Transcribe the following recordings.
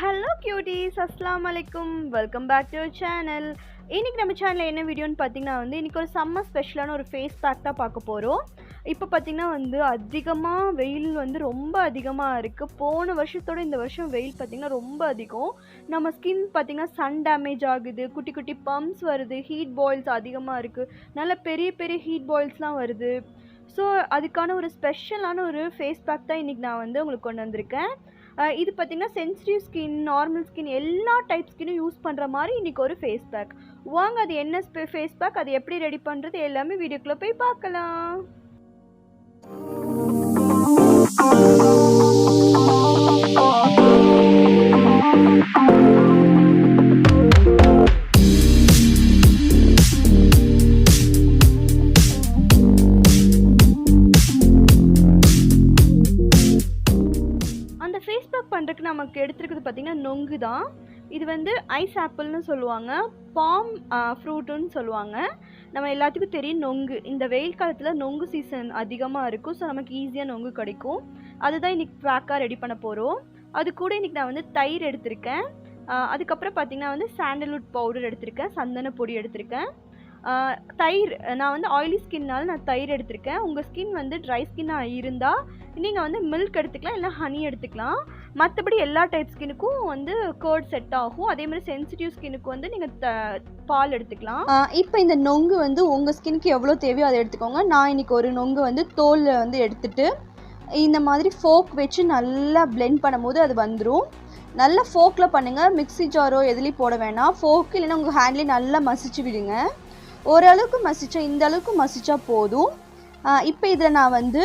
Hello cuties அஸ்லாம் வலைக்கும் welcome back to channel இன்றைக்கி நம்ம சேனலில் என்ன வீடியோன்னு பார்த்தீங்கன்னா வந்து இன்றைக்கி ஒரு செம்ம ஸ்பெஷலான ஒரு ஃபேஸ் பேக் தான் பார்க்க போகிறோம் இப்போ பார்த்திங்கன்னா வந்து அதிகமாக வெயில் வந்து ரொம்ப அதிகமாக இருக்குது போன வருஷத்தோட இந்த வருஷம் வெயில் பார்த்திங்கன்னா ரொம்ப அதிகம். நம்ம ஸ்கின் பார்த்திங்கன்னா சன் டேமேஜ் ஆகுது. குட்டி குட்டி பம்ப்ஸ் வருது. ஹீட் பாயில்ஸ் அதிகமாக இருக்குது நல்ல பெரிய பெரிய ஹீட் பாயில்ஸ்லாம் வருது. ஸோ அதுக்கான ஒரு ஸ்பெஷலான ஒரு ஃபேஸ் பேக் தான் இன்றைக்கி நான் வந்து உங்களுக்கு கொண்டு வந்திருக்கேன். இது பார்த்திங்கன்னா சென்சிட்டிவ் ஸ்கின் நார்மல் ஸ்கின் எல்லா டைப் ஸ்கின்னும் யூஸ் பண்ணுற மாதிரி இன்றைக்கி ஒரு ஃபேஸ் பேக் வாங்க அது என்ன ஃபேஸ் பேக் அது எப்படி ரெடி பண்ணுறது எல்லாமே வீடியோக்குள்ளே போய் பார்க்கலாம். ஃபேஸ் பேக் பண்ணுறதுக்கு நமக்கு எடுத்துருக்கிறது பார்த்திங்கன்னா நொங்கு தான். இது வந்து ஐஸ் ஆப்பிள்னு சொல்லுவாங்க. பாம் ஃப்ரூட்டுன்னு சொல்லுவாங்க. நம்ம எல்லாத்துக்கும் தெரியும் நொங்கு. இந்த வெயில் காலத்தில் நொங்கு சீசன் அதிகமாக இருக்கும். ஸோ நமக்கு ஈஸியாக நொங்கு கிடைக்கும். அதுதான் இன்றைக்கி பேக்காக ரெடி பண்ண போகிறோம் அது கூட இன்றைக்கி நான் வந்து தயிர் எடுத்திருக்கேன். அதுக்கப்புறம் பார்த்திங்கன்னா வந்து சாண்டல்வுட் பவுடர் எடுத்திருக்கேன். சந்தன பொடி எடுத்திருக்கேன். தயிர் நான் வந்து ஆயிலி ஸ்கின்னால் நான் தயிர் எடுத்திருக்கேன். உங்கள் ஸ்கின் வந்து ட்ரை ஸ்கின்னாக இருந்தால் நீங்கள் வந்து மில்க் எடுத்துக்கலாம் இல்லை ஹனி எடுத்துக்கலாம். மற்றபடி எல்லா டைப் ஸ்கின்னுக்கும் வந்து கேர்ட் செட் ஆகும். அதே மாதிரி சென்சிட்டிவ் ஸ்கின்னுக்கு வந்து நீங்கள் த பால் எடுத்துக்கலாம். இப்போ இந்த நொங்கு வந்து உங்கள் ஸ்கின்னுக்கு எவ்வளோ தேவையோ அதை எடுத்துக்கோங்க. நான் இன்னைக்கு ஒரு நொங்கு வந்து தோலில் வந்து எடுத்துட்டு இந்த மாதிரி ஃபோக் வச்சு நல்லா பிளெண்ட் பண்ணும்போது அது வந்துடும் நல்லா ஃபோக்கில் பண்ணுங்கள் மிக்ஸி ஜாரோ எதுலேயும் போட வேணாம். ஃபோக்கு இல்லைன்னா உங்கள் ஹேண்ட்லேயும் நல்லா மசிச்சு விடுங்க. ஓரளவுக்கு மசிச்சா இந்த அளவுக்கு மசிச்சா போதும். இப்போ இதில் நான் வந்து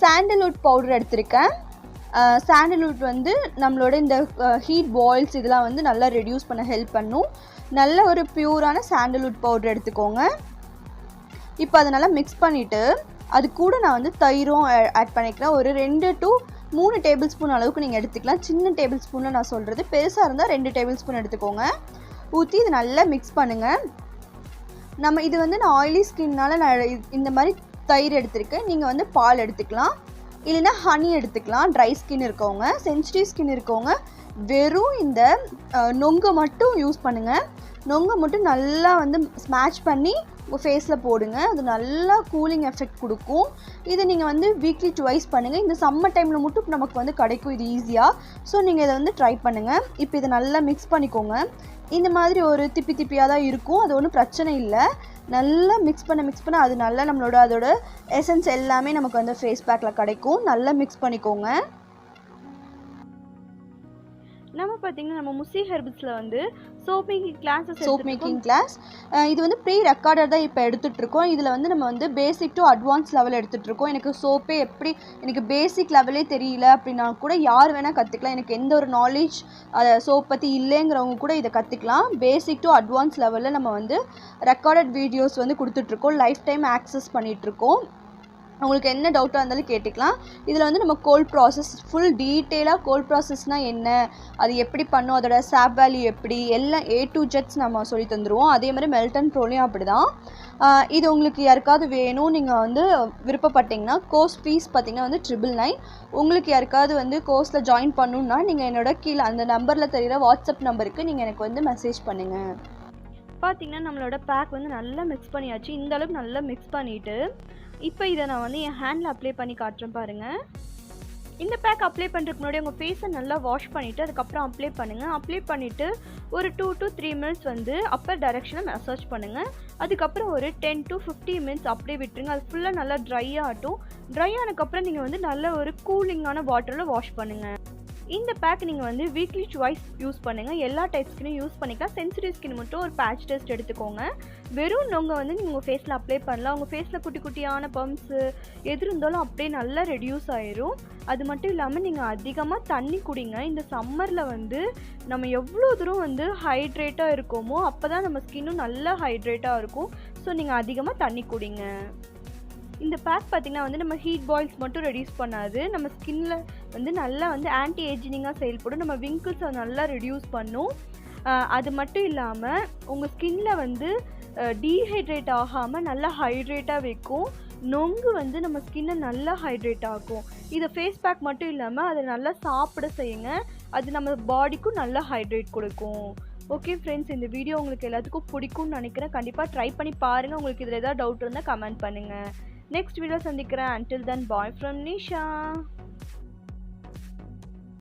சாண்டல்வுட் பவுடர் எடுத்திருக்கேன். சாண்டல்வுட் வந்து நம்மளோட இந்த ஹீட் பாயில்ஸ் இதெல்லாம் வந்து நல்லா ரெடியூஸ் பண்ண ஹெல்ப் பண்ணும். நல்ல ஒரு பியூரான சாண்டல்வுட் பவுடர் எடுத்துக்கோங்க. இப்போ அதை நல்லா மிக்ஸ் பண்ணிவிட்டு அது கூட நான் வந்து தயிரும் ஆட் பண்ணிக்கிறேன் ஒரு ரெண்டு டு மூணு டேபிள் ஸ்பூன் அளவுக்கு நீங்கள் எடுத்துக்கலாம். சின்ன டேபிள் ஸ்பூனில் நான் சொல்கிறது பெருசாக இருந்தால் ரெண்டு டேபிள் ஸ்பூன் எடுத்துக்கோங்க. ஊற்றி இது நல்லா மிக்ஸ் பண்ணுங்கள் நம்ம இது வந்து நான் ஆயிலி ஸ்கின்னால் நான் இந்த மாதிரி தயிர் எடுத்திருக்கேன். நீங்கள் வந்து பால் எடுத்துக்கலாம். இல்லைன்னா ஹனி எடுத்துக்கலாம். ட்ரை ஸ்கின் இருக்கவங்க சென்சிட்டிவ் ஸ்கின் இருக்கவங்க வெறும் இந்த நொங்கு நொங்கை மட்டும் யூஸ் பண்ணுங்கள் நொங்கை மட்டும் நல்லா வந்து ஸ்மேட்ச் பண்ணி உங்கள் ஃபேஸில் போடுங்க. அது நல்லா கூலிங் எஃபெக்ட் கொடுக்கும். இதை நீங்கள் வந்து வீக்லி டுவைஸ் பண்ணுங்கள் இந்த சம்மர் டைமில் மட்டும் நமக்கு வந்து கிடைக்கும். இது ஈஸியாக ஸோ நீங்கள் இதை வந்து ட்ரை பண்ணுங்கள் இப்போ இதை நல்லா மிக்ஸ் பண்ணிக்கோங்க. இந்த மாதிரி ஒரு திப்பி திப்பியாக தான் இருக்கும். அது ஒன்றும் பிரச்சனை இல்லை. நல்லா மிக்ஸ் பண்ண மிக்ஸ் பண்ண அது நல்லா நம்மளோட அதோட எசன்ஸ் எல்லாமே நமக்கு வந்து ஃபேஸ் பேக்கில் கிடைக்கும். நல்லா மிக்ஸ் பண்ணிக்கோங்க. நம்ம பார்த்திங்கன்னா நம்ம முசி ஹெர்பிஸில் வந்து soap making classes soap making class இது வந்து ப்ரீ ரெக்கார்டட் தான் இப்போ எடுத்துகிட்ருக்கோம் இதில் வந்து நம்ம வந்து பேசிக் டு அட்வான்ஸ் லெவல் எடுத்துகிட்ருக்கோம் எனக்கு சோப்பே எப்படி எனக்கு பேசிக் லெவலே தெரியல அப்படின்னா கூட யார் வேணால் கற்றுக்கலாம் எனக்கு எந்த ஒரு நாலேஜ் அதை சோப் பற்றி இல்லைங்கிறவங்க கூட இதை கற்றுக்கலாம் பேசிக் டு அட்வான்ஸ் லெவலில் நம்ம வந்து ரெக்கார்டட் வீடியோஸ் வந்து கொடுத்துட்ருக்கோம் லைஃப் டைம் ஆக்சஸ் பண்ணிகிட்ருக்கோம் உங்களுக்கு என்ன டவுட்டாக இருந்தாலும் கேட்டுக்கலாம். இதில் வந்து நம்ம கோல்ட் ப்ராசஸ் ஃபுல் டீட்டெயிலாக கோல்ட் ப்ராசஸ்னால் என்ன? அது எப்படி பண்ணும்? அதோட சாப் வேல்யூ எப்படி? எல்லாம் ஏ டு ஜெட்ஸ் நம்ம சொல்லி தந்துடுவோம் அதே மாதிரி மெல்டன் ப்ரோலையும் அப்படி தான் இது உங்களுக்கு யாருக்காவது வேணும் நீங்கள் வந்து விருப்பப்பட்டீங்கன்னா கோர்ஸ் ஃபீஸ் பார்த்தீங்கன்னா வந்து ட்ரிபிள் நைன் உங்களுக்கு யாருக்காவது வந்து கோர்ஸில் ஜாயின் பண்ணணுன்னா நீங்கள் என்னோட கீழே அந்த நம்பரில் தெரிகிற வாட்ஸ்அப் நம்பருக்கு நீங்கள் எனக்கு வந்து மெசேஜ் பண்ணுங்கள் பார்த்தீங்கன்னா நம்மளோட பேக் வந்து நல்லா மிக்ஸ் பண்ணியாச்சு. இந்த அளவுக்கு நல்லா மிக்ஸ் பண்ணிவிட்டு இப்போ இதை நான் வந்து என் ஹேண்டில் அப்ளை பண்ணி காட்டுறேன் பாருங்கள் இந்த பேக் அப்ளை பண்ணுறதுக்கு முன்னாடி உங்கள் ஃபேஸை நல்லா வாஷ் பண்ணிவிட்டு அதுக்கப்புறம் அப்ளை பண்ணுங்கள் அப்ளை பண்ணிவிட்டு ஒரு டூ டு த்ரீ மினிட்ஸ் வந்து அப்பர் டைரெக்ஷனில் மசாஜ் பண்ணுங்கள் அதுக்கப்புறம் ஒரு டென் டு ஃபிஃப்டி மினிட்ஸ் அப்படியே விட்டுருங்க. அது ஃபுல்லாக நல்லா ட்ரை ஆகட்டும். ட்ரை ஆனதுக்கப்புறம் நீங்கள் வந்து நல்ல ஒரு கூலிங்கான வாட்டரில் வாஷ் பண்ணுங்கள் இந்த பேக் நீங்கள் வந்து வீக்லி டுவைஸ் யூஸ் பண்ணுங்கள் எல்லா டைப் ஸ்கினும் யூஸ் பண்ணிக்கலாம். சென்சிட்டிவ் ஸ்கின் மட்டும் ஒரு பேட்ச் டெஸ்ட் எடுத்துக்கோங்க. வெறும் நொங்க வந்து நீங்கள் உங்கள் ஃபேஸில் அப்ளை பண்ணலாம். உங்கள் ஃபேஸில் குட்டி குட்டியான பம்ப்ஸு எது இருந்தாலும் அப்படியே நல்லா ரெடியூஸ் ஆயிரும். அது மட்டும் இல்லாமல் நீங்கள் அதிகமாக தண்ணி குடிங்க. இந்த சம்மரில் வந்து நம்ம எவ்வளோ தூரம் வந்து ஹைட்ரேட்டாக இருக்கோமோ அப்போ தான் நம்ம ஸ்கின்னும் நல்லா ஹைட்ரேட்டாக இருக்கும். ஸோ நீங்கள் அதிகமாக தண்ணி குடிங்க. இந்த பேக் பார்த்திங்கன்னா வந்து நம்ம ஹீட் பாயில்ஸ் மட்டும் ரெடியூஸ் பண்ணாது. நம்ம ஸ்கின்னில் வந்து நல்லா வந்து ஆன்டி ஏஜினிங்காக செயல்படும். நம்ம விங்கிள்ஸை நல்லா ரெடியூஸ் பண்ணும். அது மட்டும் இல்லாமல் உங்கள் ஸ்கின்ல வந்து டீஹைட்ரேட் ஆகாமல் நல்லா ஹைட்ரேட்டாக வைக்கும். நொங்கு வந்து நம்ம ஸ்கின்னை நல்லா ஹைட்ரேட் ஆகும் இதை ஃபேஸ் பேக் மட்டும் இல்லாமல் அதை நல்லா சாப்பிட செய்யுங்க. அது நம்ம பாடிக்கும் நல்லா ஹைட்ரேட் கொடுக்கும். ஓகே ஃப்ரெண்ட்ஸ் இந்த வீடியோ உங்களுக்கு எல்லாத்துக்கும் பிடிக்கும்னு நினைக்கிறேன். கண்டிப்பாக ட்ரை பண்ணி பாருங்கள் உங்களுக்கு இதில் ஏதாவது டவுட் இருந்தால் கமெண்ட் பண்ணுங்கள் நெக்ஸ்ட் வீடியோ சந்திக்கிறேன். Until then bye from Nisha